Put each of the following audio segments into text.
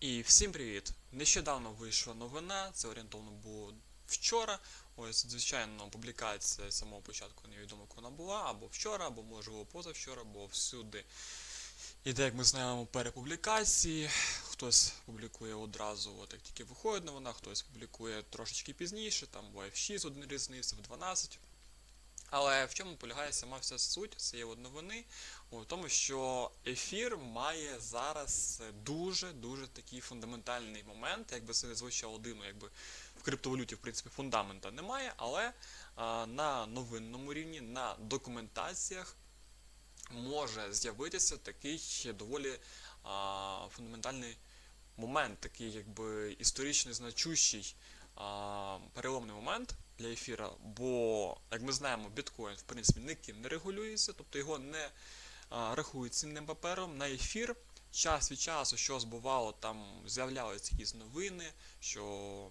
І всім привіт! Нещодавно вийшла новина, це орієнтовно було вчора. Ось, звичайно, публікація з самого початку невідомо коли вона була, або вчора, або можливо позавчора, бо всюди іде, як ми знаємо, перепублікації. Хтось публікує одразу, от як тільки виходить новина, хтось публікує трошечки пізніше, там в 6 один різниця, в 12. Але в чому полягає сама вся суть цієї новини? У тому, що ефір має зараз дуже-дуже такий фундаментальний момент, якби це не звучало дивно, якби в криптовалюті, в принципі, фундамента немає, але а, на новинному рівні, на документаціях може з'явитися такий доволі а, фундаментальний момент, такий якби історично значущий переломний момент для ефіра, бо, як ми знаємо, біткоін в принципі ніким не регулюється, тобто його не рахують цінним папером на ефір. Час від часу, що збувало, там з'являлися якісь новини, що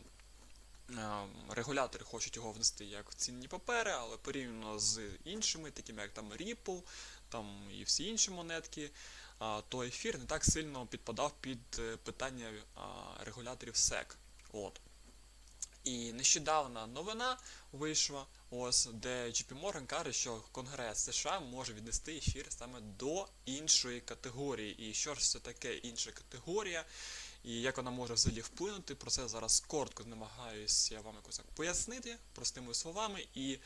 регулятори хочуть його внести як в цінні папери, але порівняно з іншими, такими як там Ripple, там і всі інші монетки, то ефір не так сильно підпадав під е, питання регуляторів SEC. От. І нещодавна новина вийшла, ось, де JP Morgan каже, що Конгрес США може віднести ефір саме до іншої категорії. І що ж це таке інша категорія, і як вона може взагалі вплинути, про це зараз коротко намагаюся вам якось так пояснити простими словами. І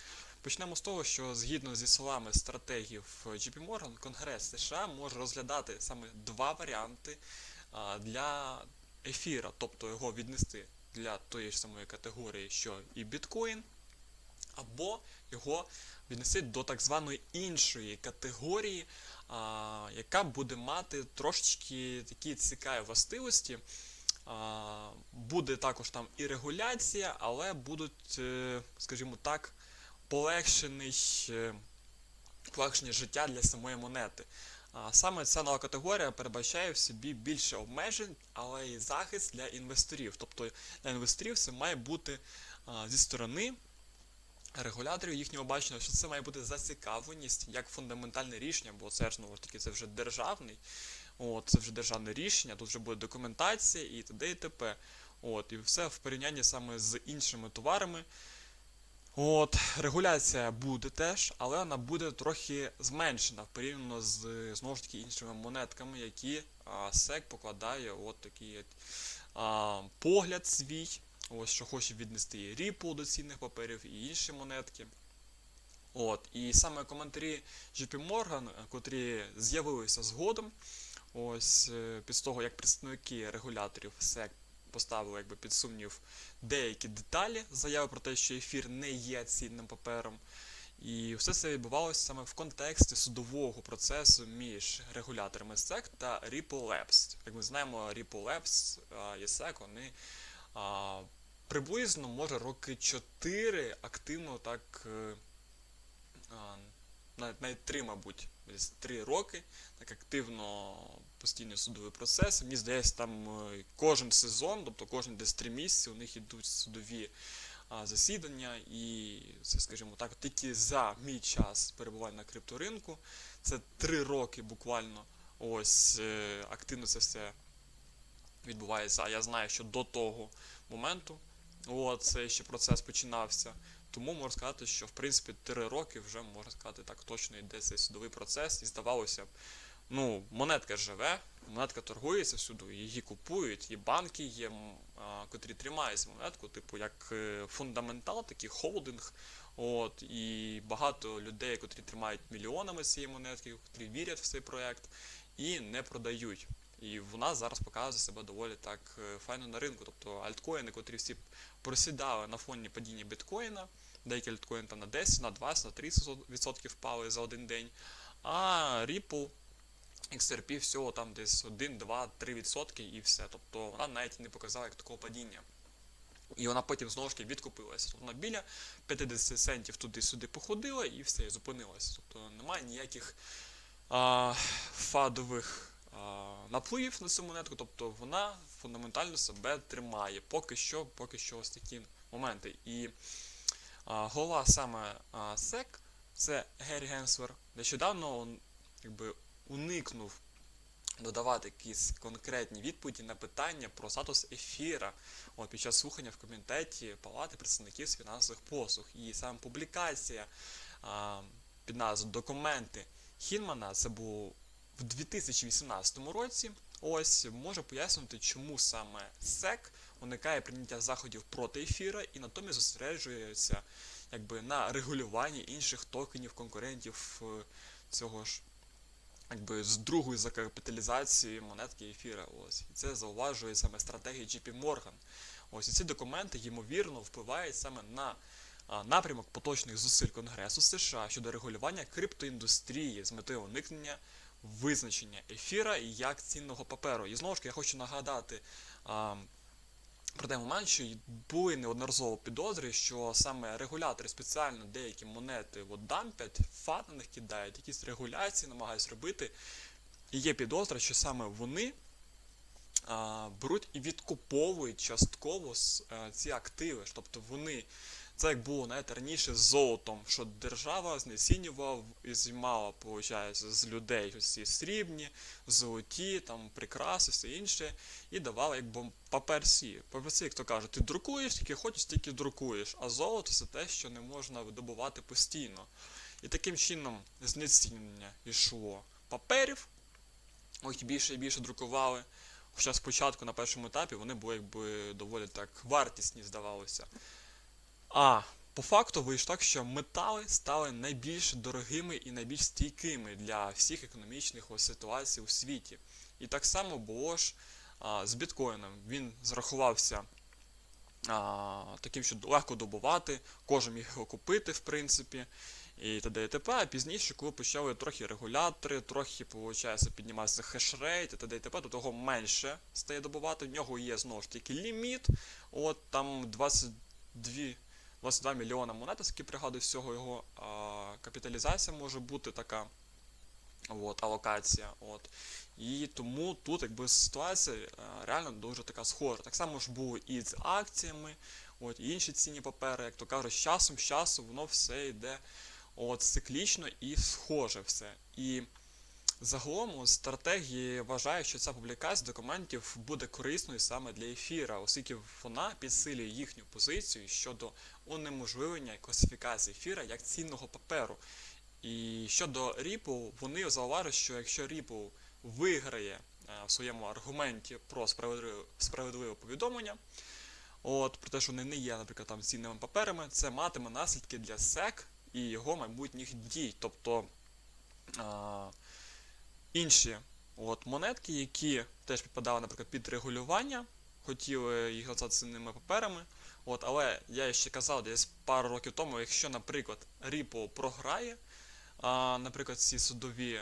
почнемо з того, що згідно зі словами стратегів JP Morgan, Конгрес США може розглядати саме два варіанти для ефіра, тобто його віднести для тої ж самої категорії, що і біткоін, або його віднести до так званої іншої категорії, а, яка буде мати трошечки такі цікаві властивості. А, буде також там і регуляція, але будуть, е, скажімо так, полегшений, е, полегшення життя для самої монети. Саме ця нова категорія передбачає в собі більше обмежень, але і захист для інвесторів. Тобто для інвесторів це має бути зі сторони регуляторів їхнього бачення, що це має бути зацікавленість як фундаментальне рішення, бо це ж ж таки це вже державний, от, це вже державне рішення, тут вже буде документація і т.д. і т.п. От, і все в порівнянні саме з іншими товарами. От, регуляція буде теж, але вона буде трохи зменшена порівняно з знову ж таки іншими монетками, які а, SEC покладає от такий от, а, погляд свій, ось що хоче віднести і Ripple до цінних паперів і інші монетки. От, і саме коментарі JP Morgan, е, котрі з'явилися згодом, ось е, після того, як представники регуляторів SEC поставили якби під сумнів деякі деталі заяви про те, що ефір не є цінним папером. І все це відбувалося саме в контексті судового процесу між регуляторами SEC та Ripple Labs. Як ми знаємо, Ripple Labs і SEC, вони а, приблизно, може, роки 4 активно так. е, а, навіть, навіть 3, мабуть, 3 роки, так активно постійний судовий процес. Мені здається, там е, кожен сезон, тобто кожен десь 3 місяці, у них йдуть судові засідання, і це, скажімо так, тільки за мій час перебування на крипторинку. Це 3 роки буквально ось е, активно це все відбувається. А я знаю, що до того моменту от, цей ще процес починався. Тому можу сказати, що в принципі 3 роки вже можна сказати так точно йде цей судовий процес, і здавалося б, ну, монетка живе, монетка торгується всюди, її купують, і банки є, котрі тримають монетку, типу як е, фундаментал, такий холдинг. От, і багато людей, котрі тримають мільйонами цієї монетки, котрі вірять в цей проект і не продають. І вона зараз показує себе доволі так е, файно на ринку. Тобто альткоїни, котрі всі просідали на фоні падіння біткоїна, деякі альткоїни там на 10, на 20, на 30% впали за один день. А Ripple, XRP всього там десь 1, 2, 3% і все. Тобто вона навіть не показала як такого падіння. І вона потім знову ж таки відкупилася. Тобто вона біля 50 центів туди-сюди походила і все, і зупинилася. Тобто немає ніяких а, фадових а, напливів на цю монетку, тобто вона фундаментально себе тримає. Поки що, поки що ось такі моменти. І а, голова саме а, SEC, це Геррі Генсвер, нещодавно якби, уникнув додавати якісь конкретні відповіді на питання про статус ефіра от, під час слухання в комітеті Палати представників з фінансових послуг. І саме публікація а, під назвою Документи Хінмана це був в 2018 році. Ось може пояснити, чому саме СЕК уникає прийняття заходів проти ефіра і натомість зосереджується якби на регулюванні інших токенів конкурентів е, цього ж якби з другої закапіталізації монетки ефіра. Ось і це зауважує саме стратегія JP Morgan. Ось і ці документи ймовірно впливають саме на напрямок поточних зусиль Конгресу США щодо регулювання криптоіндустрії з метою уникнення визначення ефіра як цінного паперу. І знову ж таки я хочу нагадати. А, про той момент, що були неодноразово підозри, що саме регулятори спеціально деякі монети от дампять, фат на них кидають, якісь регуляції намагаються робити. І є підозра, що саме вони а, беруть і відкуповують частково е, ці активи. Тобто вони, це як було знаєте, раніше з золотом, що держава знецінювала і знімала, виходить, з людей ось срібні, золоті, там прикраси, все інше, і давала якби паперсі. Паперсі, як то каже, ти друкуєш, скільки хочеш, стільки друкуєш, а золото це те, що не можна видобувати постійно. І таким чином знецінення йшло паперів, ось більше і більше друкували. Хоча спочатку на першому етапі вони були якби доволі так вартісні, здавалося. А по факту вийшло так, що метали стали найбільш дорогими і найбільш стійкими для всіх економічних ситуацій у світі. І так само було ж а, з біткоїном. Він зрахувався а, таким, що легко добувати, кожен міг його купити, в принципі. І т.д. і т.п. А пізніше, коли почали трохи регулятори, трохи, виходить, підніматися хешрейт, і т.д. і т.п., до того менше стає добувати. В нього є знову ж таки ліміт. От там 22, 22 мільйона монет, наскільки пригадую, всього його а, капіталізація може бути така. От, алокація. От. І тому тут якби ситуація е, реально дуже така схожа. Так само ж було і з акціями, от, і інші цінні папери, як то кажуть, з часом, з часом воно все йде от, циклічно і схоже все. І загалом от, стратегії вважають, що ця публікація документів буде корисною саме для ефіра, оскільки вона підсилює їхню позицію щодо унеможливлення класифікації ефіра як цінного паперу. І щодо Ripple, вони зауважують, що якщо Ripple виграє е, в своєму аргументі про справедливе, справедливе повідомлення, от, про те, що вони не є, наприклад, там цінними паперами, це матиме наслідки для SEC і його майбутніх дій. Тобто а, інші от, монетки, які теж підпадали, наприклад, під регулювання, хотіли їх назвати цінними паперами. От, але я ще казав десь пару років тому, якщо, наприклад, Ripple програє, а, наприклад, ці судові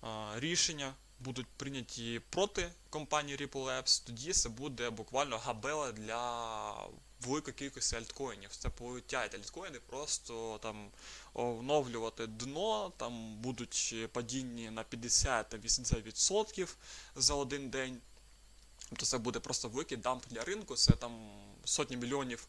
а, рішення будуть прийняті проти компанії Ripple Labs, тоді це буде буквально габела для великої кількості альткоїнів. Це полетять альткоїни, просто там оновлювати дно, там будуть падіння на 50-80% за один день. Тобто це буде просто великий дамп для ринку, це там сотні мільйонів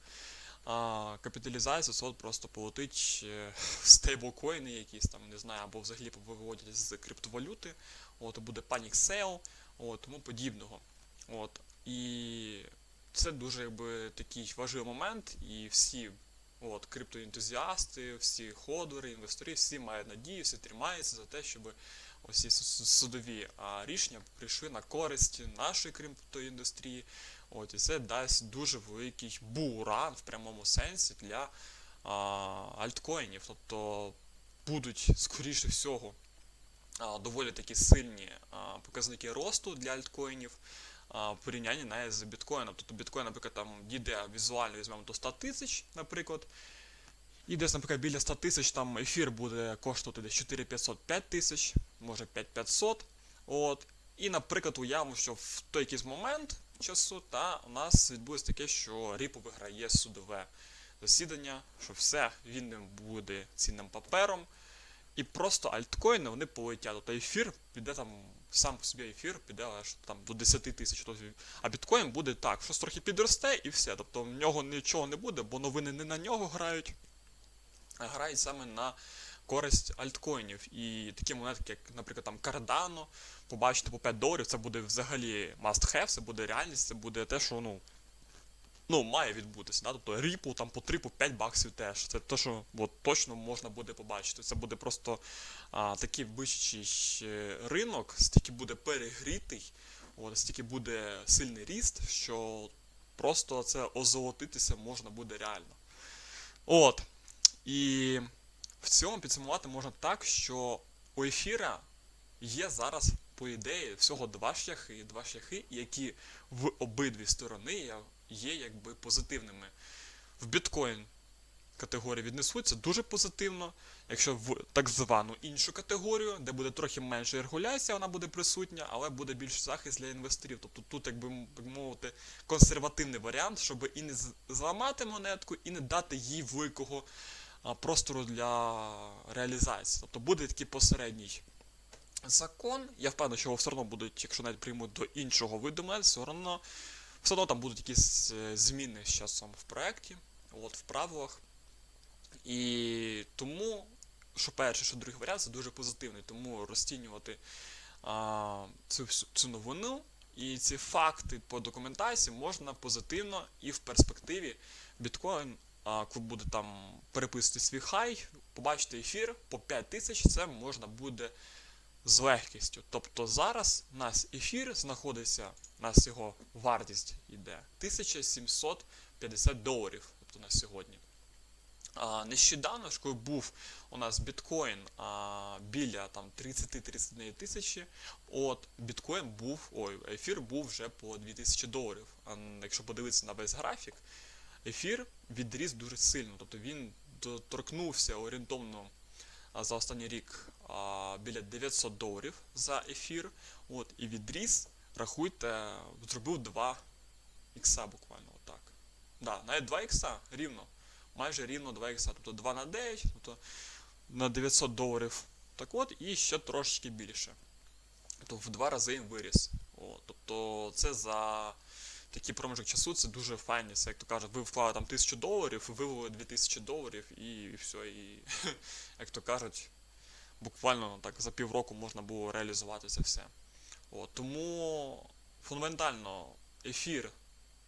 а, капіталізація, це от просто полетить е, стейблкоїни якісь там, не знаю, або взагалі виводять з криптовалюти, от, буде panic sale, от, тому подібного. От, і це дуже якби, такий важливий момент, і всі от, криптоентузіасти, всі ходори, інвестори, всі мають надію, всі тримаються за те, щоб ось ці судові рішення прийшли на користь нашої криптоіндустрії. От, і це дасть дуже великий буран в прямому сенсі для а, альткоїнів. Тобто будуть, скоріше всього, а, доволі такі сильні а, показники росту для альткоїнів порівнянні навіть з біткоїном. Тобто біткоін, наприклад, там дійде візуально візьмемо до 100 тисяч, наприклад. І десь, наприклад, біля 100 тисяч там ефір буде коштувати десь 4500 5 тисяч, може 5500. От. І, наприклад, уявимо, що в той якийсь момент часу та у нас відбулось таке, що Ripple виграє судове засідання, що все, він не буде цінним папером. І просто альткоїни вони полетять. Тобто ефір піде там, сам по собі ефір піде аж там до 10 тисяч. А біткоін буде так, щось трохи підросте і все. Тобто в нього нічого не буде, бо новини не на нього грають, а грають саме на користь альткоїнів. І такі монетки, як, наприклад, там Cardano, побачити по 5 доларів, це буде взагалі must have, це буде реальність, це буде те, що ну. Ну, має відбутися, да? тобто ріпу там по 3 по 5 баксів теж. Це те, що от, точно можна буде побачити. Це буде просто а, такий е, ринок, стільки буде перегрітий, от, стільки буде сильний ріст, що просто це озолотитися можна буде реально. От. І в цьому підсумувати можна так, що у ефіра є зараз, по ідеї, всього два шляхи, два шляхи, які в обидві сторони є- є якби позитивними. В біткоін категорії віднесуться дуже позитивно. Якщо в так звану іншу категорію, де буде трохи менше регуляція, вона буде присутня, але буде більш захист для інвесторів. Тобто тут, якби м- так мовити, консервативний варіант, щоб і не зламати монетку, і не дати їй великого простору для реалізації. Тобто буде такий посередній закон. Я впевнений, що його все одно будуть, якщо навіть приймуть до іншого виду монет, все одно, все одно там будуть якісь е, зміни з часом в проєкті, от, в правилах. І тому, що перший, що другий варіант, це дуже позитивний. Тому розцінювати а, цю, цю новину і ці факти по документації можна позитивно і в перспективі біткоін, коли буде там переписувати свій хай, побачити ефір по 5 тисяч, це можна буде з легкістю. Тобто зараз у нас ефір знаходиться, у нас його вартість йде 1750 доларів тобто на сьогодні. А, нещодавно ж, коли був у нас біткоін а, біля там 30-31 тисячі, от біткоін був, ой, ефір був вже по 2000 доларів. А якщо подивитися на весь графік, ефір відріс дуже сильно. Тобто він доторкнувся орієнтовно за останній рік біля 900 доларів за ефір. От, і відріс, рахуйте, зробив 2 ікса буквально отак. Да, навіть 2 ікса рівно майже рівно 2 ікса, тобто 2 на 9, тобто на 900 доларів. Так от, і ще трошечки більше. Тобто в два рази він виріс. О, тобто це за такий проміжок часу це дуже файні. Це, як то кажуть, ви вклали там 1000 доларів, вивели 2000 доларів і, і все. І, як то кажуть, буквально так за півроку можна було реалізувати це все. От, тому фундаментально ефір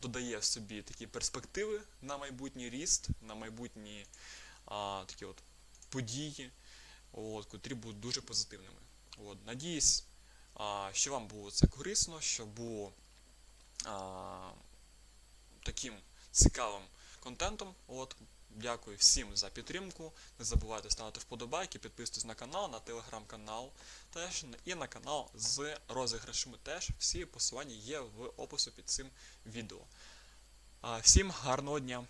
додає в собі такі перспективи на майбутній ріст, на майбутні а, такі от події, от, котрі будуть дуже позитивними. От, надіюсь, а, що вам було це корисно, що було а, таким цікавим контентом. От, дякую всім за підтримку. Не забувайте ставити вподобайки, підписуйтесь на канал, на телеграм-канал теж і на канал з розіграшами теж. Всі посилання є в опису під цим відео. Всім гарного дня!